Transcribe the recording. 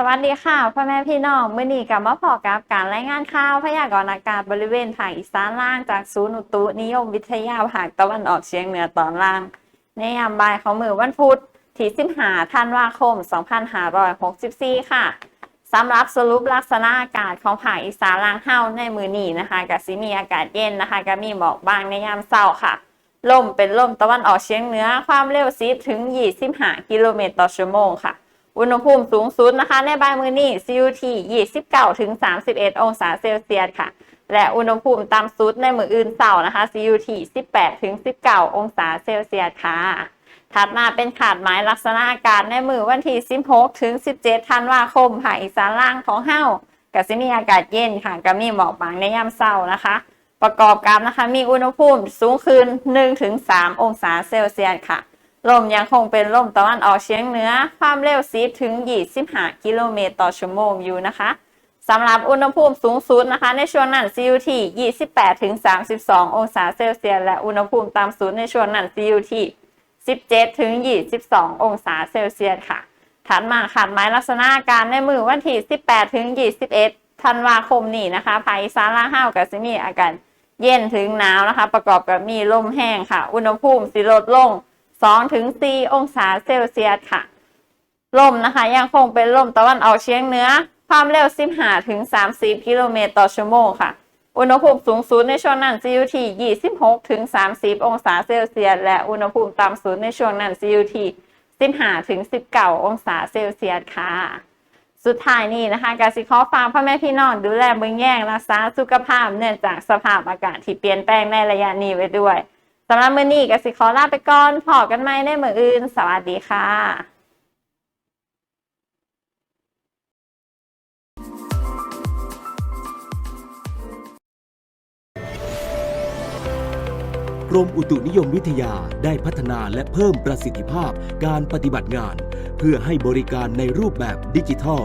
สวัสดีค่ะพ่อแม่พี่น้องมื่อนี้กลับมาพอกับการรายงานข่าวพยากรณ์อากาศบริเวณภาคอีสานล่างจากศูนย์อุตุนิยมวิทยาภาคตะวันออกเฉียงเหนือตอนล่าง ในยามบ่ายของมือวันพุธที่15ธันวาคม 2564 ค่ะสำหรับสรุปลักษณะอากาศของภาคอีสานล่างเฮาในมือนี้นะคะกับสิมีอากาศเย็นนะคะก็มีหมอกบางในยามเช้าค่ะลมเป็นลมตะวันออกเฉียงเหนือความเร็ว10ถึง 25 กิโลเมตรต่อชั่วโมงค่ะ อุณหภูมิสูงสุดนะคะ ในบ่ายมื้อนี้ CUT 29ถึง31 องศาเซลเซียสค่ะ และอุณหภูมิต่ำสุดในมื้ออื่นเสาร์นะคะ CUT 18ถึง19 องศาเซลเซียสค่ะ ถัดมาเป็นขาดหมายลักษณะอากาศในมือวันที่ 16ถึง17ธันวาคมภาคอีสานล่างของเฮาก็สิมีอากาศเย็นค่ะก็มีหมอกบางในยามเช้านะคะ ประกอบกับนะคะมีอุณหภูมิสูงขึ้น 1-3 องศาเซลเซียสค่ะ ลมยังคงเป็นลมตะวันออกเฉียงเหนือ ความเร็ว10ถึง25กิโลเมตรต่อชั่วโมงอยู่นะคะสำหรับอุณหภูมิสูงสุดนะคะ ในช่วงนั้น CUT 28ถึง32 องศาเซลเซียสและอุณหภูมิต่ำสุดในช่วงนั้น CUT 17ถึง22 องศาเซลเซียสค่ะถัดมาขาดหมายลักษณะกาศในมือวันที่ 18 ถึง 21 ธันวาคมนี้นะคะภาคอีสานล่าห้าวกับซิมีอากาศเย็นถึงหนาวนะคะ ประกอบกับมีลมแห้งค่ะ อุณหภูมิสิลดลง 2ถึง4องศาเซลเซียสค่ะ ลมนะคะ ยังคงเป็นลมตะวันออกเฉียงเหนือ ความเร็ว 15ถึง30 กิโลเมตรต่อชั่วโมงค่ะ อุณหภูมิสูงสุดในช่วงนั้น CUT 26ถึง30 องศาเซลเซียส และอุณหภูมิต่ำสุดในช่วงนั้น CUT 15ถึง19 องศาเซลเซียสค่ะสุดท้ายนี้นะคะกสิขอฝากพ่อแม่พี่น้องดูแลเบื้องแย่งรักษาสุขภาพเนื่องจากสภาพอากาศที่เปลี่ยนแปลงในระยะนี้ไว้ด้วย สำหรับมือนี้กสิขอลาไปก่อนพอกันไหมในมืออื่น สวัสดีค่ะกรมอุตุนิยมวิทยาได้พัฒนาและเพิ่มประสิทธิภาพการปฏิบัติงาน เพื่อให้บริการในรูปแบบดิจิทัล